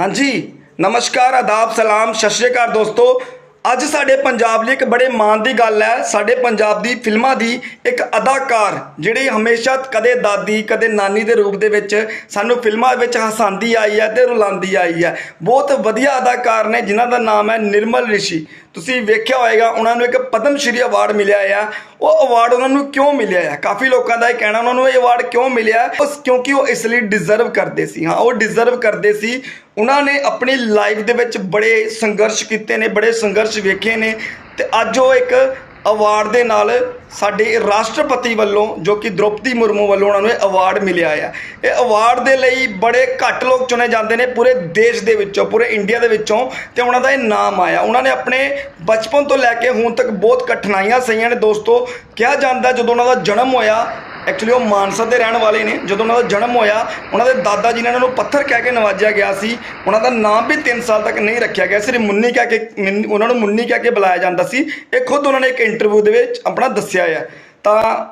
ਹਾਂਜੀ, ਨਮਸਕਾਰ, ਆਦਾਬ, ਸਲਾਮ, ਸਤਿ ਸ਼੍ਰੀ ਅਕਾਲ ਦੋਸਤੋ। ਅੱਜ ਸਾਡੇ ਪੰਜਾਬ ਲਈ ਇੱਕ ਬੜੇ ਮਾਣ ਦੀ ਗੱਲ ਹੈ। ਸਾਡੇ ਪੰਜਾਬ ਦੀ ਫਿਲਮਾਂ ਦੀ ਇੱਕ ਅਦਾਕਾਰ, ਜਿਹੜੀ ਹਮੇਸ਼ਾ ਕਦੇ ਦਾਦੀ, ਕਦੇ ਨਾਨੀ ਦੇ ਰੂਪ ਦੇ ਵਿੱਚ ਸਾਨੂੰ ਫਿਲਮਾਂ ਵਿੱਚ ਹਸਾਉਂਦੀ ਆਈ ਹੈ ਤੇ ਰੁਲਾਉਂਦੀ ਆਈ ਹੈ। ਬਹੁਤ ਵਧੀਆ ਅਦਾਕਾਰ ਨੇ, ਜਿਨ੍ਹਾਂ ਦਾ ਨਾਮ ਹੈ ਨਿਰਮਲ ਰਿਸ਼ੀ। ਤੁਸੀਂ ਵੇਖਿਆ ਹੋਏਗਾ, ਉਹਨਾਂ ਨੂੰ ਇੱਕ ਪਦਮ ਸ਼੍ਰੀ ਅਵਾਰਡ ਮਿਲਿਆ ਆ। ਉਹ ਅਵਾਰਡ ਉਹਨਾਂ ਨੂੰ ਕਿਉਂ ਮਿਲਿਆ ਆ? ਕਾਫੀ ਲੋਕਾਂ ਦਾ ਇਹ ਕਹਿਣਾ, ਉਹਨਾਂ ਨੂੰ ਇਹ ਅਵਾਰਡ ਕਿਉਂ ਮਿਲਿਆ? ਉਸ ਕਿਉਂਕਿ ਉਹ ਇਸ ਲਈ ਡਿਜ਼ਰਵ ਕਰਦੇ ਸੀ। ਹਾਂ, ਉਹ ਡਿਜ਼ਰਵ ਕਰਦੇ ਸੀ। ਉਹਨਾਂ ਨੇ ਆਪਣੀ ਲਾਈਫ ਦੇ ਵਿੱਚ ਬੜੇ ਸੰਘਰਸ਼ ਕੀਤੇ ਨੇ, ਬੜੇ ਸੰਘਰਸ਼ ਵੇਖੇ ਨੇ। ਤੇ ਅੱਜ ਉਹ ਇੱਕ ਅਵਾਰਡ ਦੇ ਨਾਲ ਸਾਡੇ ਰਾਸ਼ਟਰਪਤੀ ਵੱਲੋਂ ਜੋ ਕਿ ਦ੍ਰੋਪਦੀ ਮੁਰਮੂ ਵੱਲੋਂ ਉਹਨਾਂ ਨੂੰ ਇਹ ਅਵਾਰਡ ਮਿਲਿਆ ਹੈ ਇਹ ਅਵਾਰਡ ਦੇ ਲਈ ਬੜੇ ਘੱਟ ਲੋਕ ਚੁਣੇ ਜਾਂਦੇ ਨੇ ਪੂਰੇ ਦੇਸ਼ ਦੇ ਵਿੱਚੋਂ, ਪੂਰੇ ਇੰਡੀਆ ਦੇ ਵਿੱਚੋਂ ਤੇ ਉਹਨਾਂ ਦਾ ਇਹ ਨਾਮ ਆਇਆ। ਉਹਨਾਂ ਨੇ ਆਪਣੇ ਬਚਪਨ ਤੋਂ ਲੈ ਕੇ ਹੁਣ ਤੱਕ ਬਹੁਤ ਕਠਿਨਾਈਆਂ ਸਹੀਆਂ ਨੇ ਦੋਸਤੋ। ਕਿਹਾ ਜਾਂਦਾ ਜਦੋਂ ਉਹਨਾਂ ਦਾ ਜਨਮ ਹੋਇਆ ਐਕਚੁਅਲੀ ਉਹ ਮਾਨਸਾ ਦੇ ਰਹਿਣ ਵਾਲੇ ਨੇ। ਜਦੋਂ ਉਹਨਾਂ ਦਾ ਜਨਮ ਹੋਇਆ, ਉਹਨਾਂ ਦੇ ਦਾਦਾ ਜੀ ਨੇ ਉਹਨਾਂ ਨੂੰ ਪੱਥਰ ਕਹਿ ਕੇ ਨਵਾਜਿਆ ਗਿਆ ਸੀ। ਉਹਨਾਂ ਦਾ ਨਾਮ ਵੀ 3 ਸਾਲ ਤੱਕ ਨਹੀਂ ਰੱਖਿਆ ਗਿਆ। ਸਿਰਫ ਮੁੰਨੀ ਕਹਿ ਕੇ, ਮਿੰਨ- ਉਹਨਾਂ ਨੂੰ ਮੁੰਨੀ ਕਹਿ ਕੇ ਬੁਲਾਇਆ ਜਾਂਦਾ ਸੀ। ਇਹ ਖੁਦ ਉਹਨਾਂ ਨੇ ਇੱਕ ਇੰਟਰਵਿਊ ਦੇ ਵਿੱਚ ਆਪਣਾ ਦੱਸਿਆ ਆ। ਤਾਂ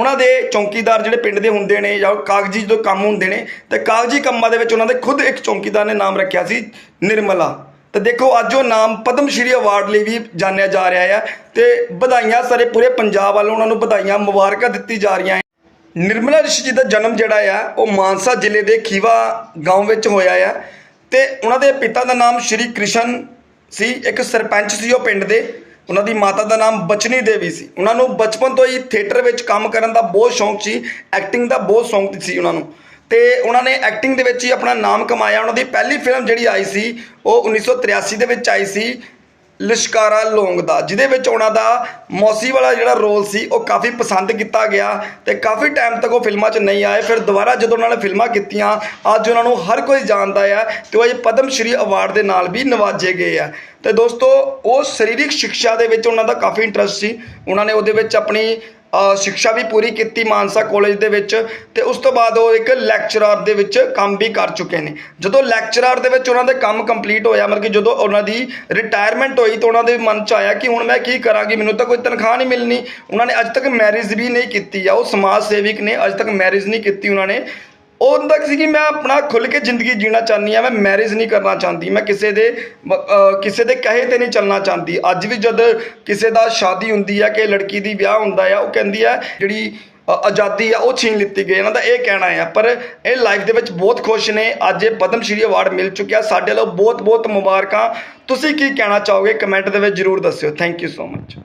ਉਹਨਾਂ ਦੇ ਚੌਕੀਦਾਰ ਜਿਹੜੇ ਪਿੰਡ ਦੇ ਹੁੰਦੇ ਨੇ ਜਾਂ ਕਾਗਜ਼ੀ ਜਦੋਂ ਕੰਮ ਹੁੰਦੇ ਨੇ, ਤੇ ਕਾਗਜ਼ੀ ਕੰਮਾਂ ਦੇ ਵਿੱਚ ਉਹਨਾਂ ਦੇ ਖੁਦ ਇੱਕ ਚੌਂਕੀਦਾਰ ਨੇ ਨਾਮ ਰੱਖਿਆ ਸੀ, ਨਿਰਮਲਾ। ਤੇ ਦੇਖੋ, ਅੱਜ ਉਹ ਨਾਮ ਪਦਮ ਸ਼੍ਰੀ ਅਵਾਰਡ ਲਈ ਵੀ ਜਾਣਿਆ ਜਾ ਰਿਹਾ ਹੈ ਤੇ ਵਧਾਈਆਂ ਸਾਰੇ ਪੂਰੇ ਪੰਜਾਬ ਵੱਲੋਂ ਉਹਨਾਂ ਨੂੰ ਵਧਾਈਆਂ ਮੁਬਾਰਕਾਂ ਦਿੱਤੀ ਜਾ ਰਹੀਆਂ ਨਿਰਮਲਾ ਰਿਸ਼ੀ ਜੀ ਦਾ ਜਨਮ ਜਿਹੜਾ ਆ, ਉਹ ਮਾਨਸਾ ਜ਼ਿਲ੍ਹੇ ਦੇ ਖੀਵਾ ਗਾਂਵ ਵਿੱਚ ਹੋਇਆ ਆ। ਤੇ ਉਹਨਾਂ ਦੇ ਪਿਤਾ ਦਾ ਨਾਮ ਸ਼੍ਰੀ ਕ੍ਰਿਸ਼ਨ ਸੀ, ਇੱਕ ਸਰਪੰਚ ਸੀ ਉਹ ਪਿੰਡ ਦੇ। ਉਹਨਾਂ ਦੀ ਮਾਤਾ ਦਾ ਨਾਮ ਬਚਨੀ ਦੇਵੀ ਸੀ। ਉਹਨਾਂ ਨੂੰ ਬਚਪਨ ਤੋਂ ਹੀ ਥੀਏਟਰ ਵਿੱਚ ਕੰਮ ਕਰਨ ਦਾ ਬਹੁਤ ਸ਼ੌਂਕ ਸੀ, ਐਕਟਿੰਗ ਦਾ ਬਹੁਤ ਸ਼ੌਂਕ ਸੀ ਉਹਨਾਂ ਨੂੰ। ਤੇ ਉਹਨਾਂ ਨੇ ਐਕਟਿੰਗ ਦੇ ਵਿੱਚ ਹੀ ਆਪਣਾ ਨਾਮ ਕਮਾਇਆ। ਉਹਨਾਂ ਦੀ ਪਹਿਲੀ ਫਿਲਮ ਜਿਹੜੀ ਆਈ ਸੀ, ਉਹ 1983 ਦੇ ਵਿੱਚ ਆਈ ਸੀ ਲਿਸ਼ਕਾਰਾ ਲੌਂਗ ਦਾ, ਜਿਹਦੇ ਵਿੱਚ ਉਹਨਾਂ ਦਾ ਮੌਸੀ ਵਾਲਾ ਜਿਹੜਾ ਰੋਲ ਸੀ, ਉਹ ਕਾਫੀ ਪਸੰਦ ਕੀਤਾ ਗਿਆ ਤੇ ਕਾਫੀ ਟਾਈਮ ਤੱਕ ਉਹ ਫਿਲਮਾਂ 'ਚ ਨਹੀਂ ਆਏ। ਫਿਰ ਦੁਬਾਰਾ ਜਦੋਂ ਉਹਨਾਂ ਨੇ ਫਿਲਮਾਂ ਕੀਤੀਆਂ, ਅੱਜ ਉਹਨਾਂ ਨੂੰ ਹਰ ਕੋਈ ਜਾਣਦਾ ਆ ਤੇ ਉਹ ਇਹ ਪਦਮ ਸ਼੍ਰੀ ਅਵਾਰਡ ਦੇ ਨਾਲ ਵੀ ਨਵਾਜੇ ਗਏ ਆ। ਤੇ ਦੋਸਤੋ, ਉਹ ਸਰੀਰਕ ਸਿੱਖਿਆ ਦੇ ਵਿੱਚ ਉਹਨਾਂ ਦਾ ਕਾਫੀ ਇੰਟਰਸਟ ਸੀ। ਉਹਨਾਂ ਨੇ ਉਹਦੇ ਵਿੱਚ ਆਪਣੀ ਸਿੱਖਿਆ ਵੀ ਪੂਰੀ ਕੀਤੀ ਮਾਨਸਾ ਕਾਲਜ ਦੇ ਵਿੱਚ ਤੇ ਉਸ ਤੋਂ ਬਾਅਦ ਉਹ ਇੱਕ ਲੈਕਚਰਰ ਦੇ ਵਿੱਚ ਕੰਮ ਵੀ ਕਰ ਚੁੱਕੇ ਨੇ। ਜਦੋਂ ਲੈਕਚਰਰ ਦੇ ਵਿੱਚ ਉਹਨਾਂ ਦੇ ਕੰਮ ਕੰਪਲੀਟ ਹੋਇਆ, ਮਤਲਬ ਕਿ ਜਦੋਂ ਉਹਨਾਂ ਦੀ ਰਿਟਾਇਰਮੈਂਟ ਹੋਈ ਤਾਂ ਉਹਨਾਂ ਦੇ ਮਨ 'ਚ ਆਇਆ ਕਿ ਹੁਣ ਮੈਂ ਕੀ ਕਰਾਂਗੀ, ਮੈਨੂੰ ਤਾਂ ਕੋਈ ਤਨਖਾਹ ਨਹੀਂ ਮਿਲਣੀ। ਉਹਨਾਂ ਨੇ ਅੱਜ ਤੱਕ ਮੈਰਿਜ ਵੀ ਨਹੀਂ ਕੀਤੀ ਆ, ਉਹ ਸਮਾਜ ਸੇਵਕ ਨੇ ਅੱਜ ਤੱਕ ਮੈਰਿਜ ਨਹੀਂ ਕੀਤੀ ਉਹਨਾਂ ਨੇ। ਉਹ ਹੁੰਦਾ ਸੀ ਕਿ ਮੈਂ ਆਪਣਾ ਖੁੱਲ ਕੇ ਜ਼ਿੰਦਗੀ ਜੀਣਾ ਚਾਹੁੰਦੀ ਆ ਮੈਂ ਮੈਰਿਜ ਨਹੀਂ ਕਰਨਾ ਚਾਹੁੰਦੀ, ਮੈਂ ਕਿਸੇ ਦੇ ਕਿਸੇ ਦੇ ਕਹੇ ਤੇ ਨਹੀਂ ਚੱਲਣਾ ਚਾਹੁੰਦੀ। ਅੱਜ ਵੀ ਜਦ ਕਿਸੇ ਦਾ ਸ਼ਾਦੀ ਹੁੰਦੀ ਆ ਕਿ ਲੜਕੀ ਦੀ ਵਿਆਹ ਹੁੰਦਾ ਆ, ਉਹ ਕਹਿੰਦੀ ਆ, ਜਿਹੜੀ ਆਜ਼ਾਦੀ ਆ, ਉਹ ਛੀਨ ਲਿੱਤੀ ਗਈ ਇਹਨਾਂ ਦਾ ਇਹ ਕਹਿਣਾ ਆ। ਪਰ ਇਹ ਲਾਈਫ ਦੇ ਵਿੱਚ ਬਹੁਤ ਖੁਸ਼ ਨੇ। ਅੱਜ ਇਹ ਪਦਮ ਸ਼੍ਰੀ ਅਵਾਰਡ ਮਿਲ ਚੁੱਕਿਆ। ਸਾਡੇ ਵੱਲੋਂ ਬਹੁਤ ਬਹੁਤ ਮੁਬਾਰਕਾਂ। ਤੁਸੀਂ ਕੀ ਕਹਿਣਾ ਚਾਹੋਗੇ? ਕਮੈਂਟ ਦੇ ਵਿੱਚ ਜਰੂਰ ਦੱਸਿਓ। Thank you so much